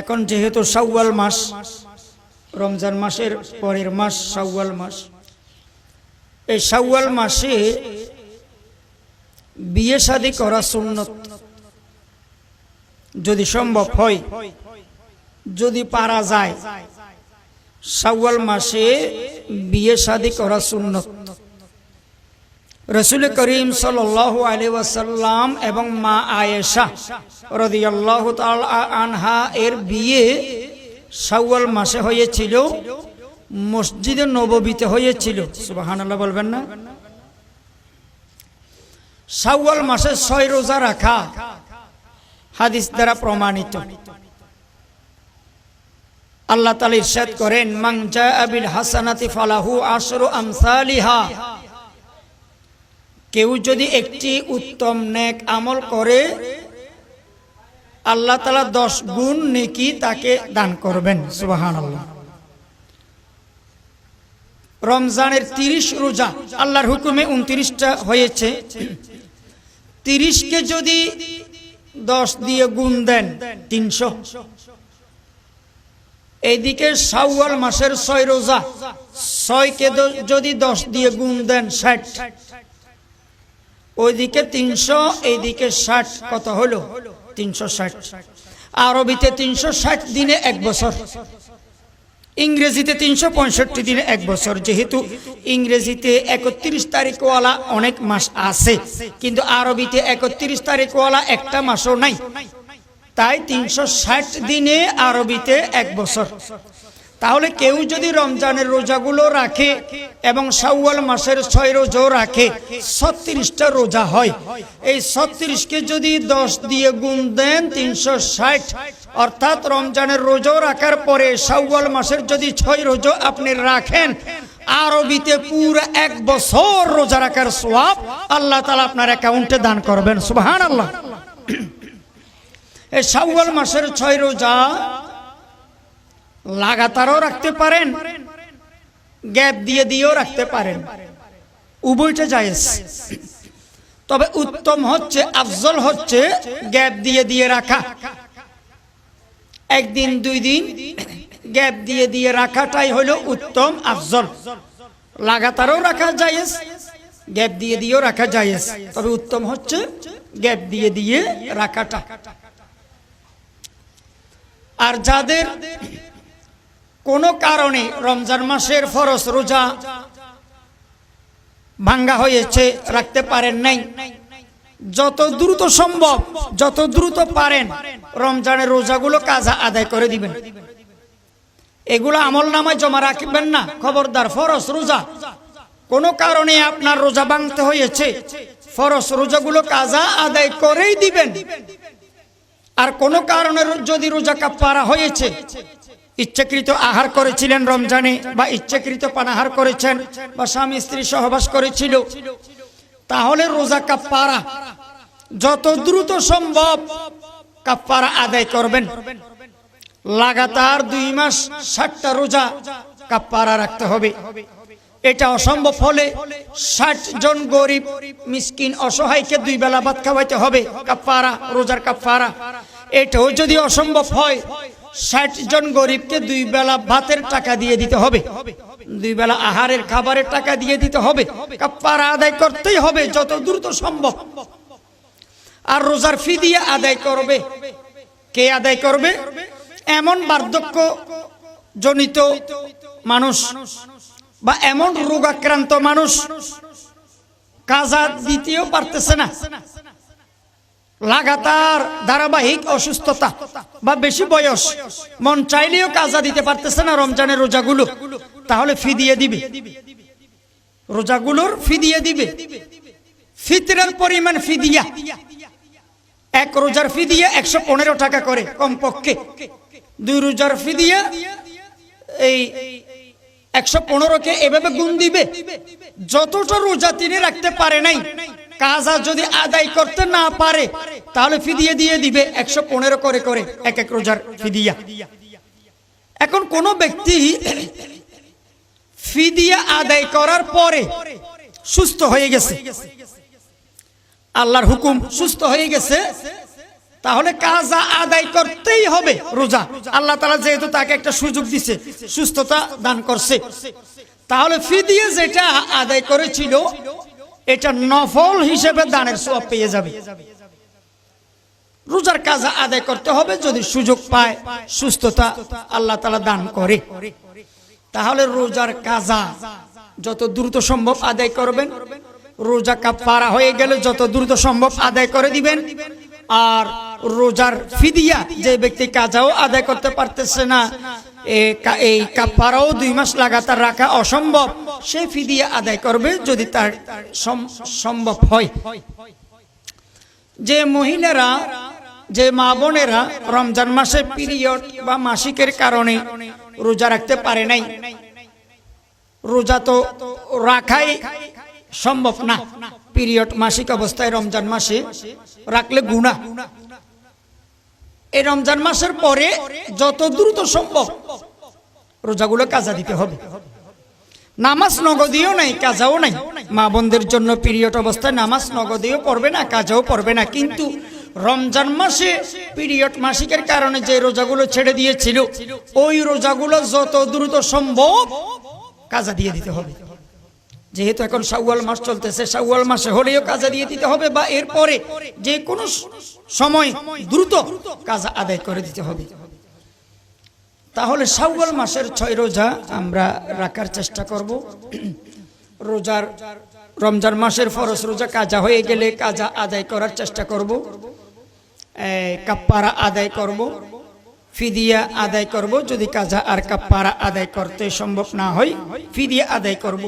এখন যেহেতু সাউয়াল মাস, রমজান মাসের পরের মাস সাউয়াল মাস। এই সাউয়াল মাসে বিয়ে শাদি করা সুন্নত। যদি সম্ভব হয়, যদি পারা যায় সাউয়াল মাসে বিয়ে শাদি করা সুন্নত। রসুল করিম সাল আলী ওয়াসাল্লাম এবং মা আয়েশা রদিয়াল্লাহ আনহা এর বিয়ে সাউয়াল মাসে হয়েছিল, মসজিদে নববীতে হয়েছিল। সুবাহান আল্লাহ বলবেন না। সাউয়াল মাসে ছয় রোজা রাখা হাদিস দ্বারা প্রমাণিত। আল্লাহ তালা ইরশাদ করেন মাংজা আবিল হাসানাতি ফালাহু আশরু আমসালিহা। কেউ যদি একটি উত্তম নেক আমল করে, আল্লাহ তালা দশ গুণ নেকি তাকে দান করবেন সুবাহান আল্লাহ রমজানের তিরিশ রোজা, আল্লাহর হুকুমে উনত্রিশটা হয়েছে। তিরিশকে যদি দশ দিয়ে গুণ দেন, তিনশো। এইদিকে সাউয়াল মাসের ছয় রোজা, ছয়কে যদি দশ দিয়ে গুণ দেন, ষাট। ওইদিকে তিনশো, এইদিকে ষাট, কত হলো? তিনশো ষাট। আরবিতে তিনশো ষাট দিনে এক বছর। ইংরেজিতে তিনশো পঁয়ষট্টি দিনে এক বছর। যেহেতু ইংরেজিতে একত্রিশ তারিখওয়ালা অনেক মাস আছে, কিন্তু আরবিতে একত্রিশ তারিখওয়ালা একটা মাসও নাই। তাই তিনশো ষাট দিনে আরবিতে এক বছর। তাহলে কেউ যদি রমজানের রোজাগুলো রাখে এবং সাউয়াল মাসের ছয় রোজাও রাখে, ছত্রিশটা রোজা হয়। এই ছত্রিশকে যদি দশ দিয়ে গুণ দেন তিনশো ষাট। অর্থাৎ রমজানের রোজাও রাখার পরে সাউয়াল মাসের যদি ছয় রোজা আপনি রাখেন, আরবিতে পুরো এক বছর রোজা রাখার সোয়াব আল্লাহ তালা আপনার অ্যাকাউন্টে দান করবেন। সুবাহান আল্লাহ এই সাউয়াল মাসের ছয় রোজা লাগাতারও রাখতে পারেন, গ্যাপ দিয়ে দিয়েও রাখতে পারেন। উভয়টা জায়েজ। তবে উত্তম হচ্ছে, আফজল হচ্ছে গ্যাপ দিয়ে দিয়ে রাখা। একদিন, দুই দিন গ্যাপ দিয়ে দিয়ে রাখাটাই হলো উত্তম আফজল। লাগাতারও রাখা জায়েজ, গ্যাপ দিয়ে দিয়েও রাখা জায়েজ। তবে উত্তম হচ্ছে গ্যাপ দিয়ে দিয়ে রাখাটা। আর যাদের কোনো কারণে রমজান মাসের ফরস রোজা ভাঙ্গা হয়েছে, রাখতে পারেন নাই। যত দ্রুত সম্ভব, যত দ্রুত পারেন, রমজানের রোজাগুলো কাজা আদায় করে দিবেন। এগুলো আমল নামায় জমা রাখবেন না, খবরদার ফরস রোজা। কোনো কারণে আপনার রোজা ভাঙতে হয়েছে ফরস রোজাগুলো কাজা আদায় করেই দিবেন। আর কোনো কারণে যদি রোজা কাপ্পারা হয়েছে ইচ্ছাকৃত আহার করেছিলেন রমজানে বা ইচ্ছাকৃত পানাহার করেছেন বা স্বামী স্ত্রী সহবাস করেছিল, তাহলে রোজা কাপ্পারা যত দ্রুত সম্ভব কাপ্পারা আদায় করবেন। লাগাতার দুই মাস ষাটটা রোজা কাপ্পারা রাখতে হবে। এটা অসম্ভব হলে ষাট জন গরিব মিসকিন অসহায়কে দুই বেলা ভাত খাওয়াইতে হবে। কাপ্পারা রোজার কাপ্পারা এটাও যদি অসম্ভব হয় ষাট জন গরিবকে দুই বেলা ভাতের টাকা দিয়ে দিতে হবে। দুই বেলা আহারের খাবারের টাকা দিয়ে দিতে হবে। কাপ্পারা আদায় করতেই হবে, যত দ্রুত সম্ভব। আর রোজার ফি দিয়ে আদায় করবে। কে আদায় করবে? এমন বার্ধক্য জনিত মানুষ বা এমন রোগাক্রান্ত মানুষ কাজা দিতেও পারতেছে না। লাগাতার ধারাবাহিক অসুস্থতা বা বেশি বয়স, মন চাইলেও কাজা দিতে পারতেছে না রমজানের রোজাগুলো। তাহলে ফি দিয়ে দিবে। রোজাগুলোর ফি দিয়ে দিবে। ফিতরের পরিমাণ ফি দিয়া। এক রোজার ফি দিয়ে একশো পনেরো টাকা করে কমপক্ষে। দুই রোজার ফি দিয়ে এই একশো পনেরোকে এভাবে গুণ দিবে। যতটা রোজা তিনি রাখতে পারে নাই কাজা যদি আদায় করতে না পারে, তাহলে ফিদিয়ে দিয়ে দিবে একশো পনেরো করে করে, এক এক রোজার ফিদিয়া। এখন কোন ব্যক্তি ফিদিয়া আদায় করার পরে সুস্থ হয়ে গেছে। আল্লাহর হুকুম সুস্থ হয়ে গেছে, তাহলে কাজা আদায় করতেই হবে রোজা। আল্লাহ তালা যেহেতু তাকে একটা সুযোগ দিছে, সুস্থতা দান করছে, তাহলে ফিদিয়ে যেটা আদায় করেছিল এটা নফল হিসেবে দানের সব পেয়ে যাবে। রোজার কাজ আদায় করতে হবে, যদি সুযোগ পায়, সুস্থতা আল্লাহ তালা দান করে। তাহলে রোজার কাজা যত দ্রুত সম্ভব আদায় করবেন, রোজা কাপ পারা হয়ে গেলে যত দ্রুত সম্ভব আদায় করে দিবেন। আর রোজার ফিদিয়া যে ব্যক্তি কাজাও আদায় করতে পারতেছে না এই কাপ্পারাও দুই মাস লাগাতার রাখা অসম্ভব। সে ফিদিয়া আদায় করবে যদি তার সম- সম্ভব হয়। যে মহিলারা, যে মা বোনেরা রমজান মাসে পিরিয়ড বা মাসিকের কারণে রোজা রাখতে পারে নাই, রোজা তো রাখাই সম্ভব না। পিরিয়ড মাসিক অবস্থায় রমজান মাসে রাখলে গুণা এই রমজান মাসের পরে যত দ্রুত সম্ভব রোজাগুলো কাজা দিতে হবে। নামাজ নগদিও নাই, কাজাও নাই। মা বোনদের জন্য পিরিয়ড অবস্থায় নামাজ নগদিও পড়বে না, কাজাও পড়বে না। কিন্তু রমজান মাসে পিরিয়ড মাসিকের কারণে যে রোজাগুলো ছেড়ে দিয়েছিল, ওই রোজাগুলো যত দ্রুত সম্ভব কাজা দিয়ে দিতে হবে। যেহেতু এখন শাওয়াল মাস চলতেছে, শাওয়াল মাসে হলেও কাজা দিয়ে দিতে হবে বা এরপরে যে কোনো সময় দ্রুত কাজা আদায় করে দিতে হবে। তাহলে শাওয়াল মাসের ছয় রোজা আমরা রাখার চেষ্টা করব। রোজার রমজান মাসের ফরজ রোজা কাজা হয়ে গেলে কাজা আদায় করার চেষ্টা করব। কাপ্পারা আদায় করব। ফিদিয়া আদায় করব। যদি কাজা আর কাপ্পারা আদায় করতে সম্ভব না হয়, ফিদিয়া আদায় করব।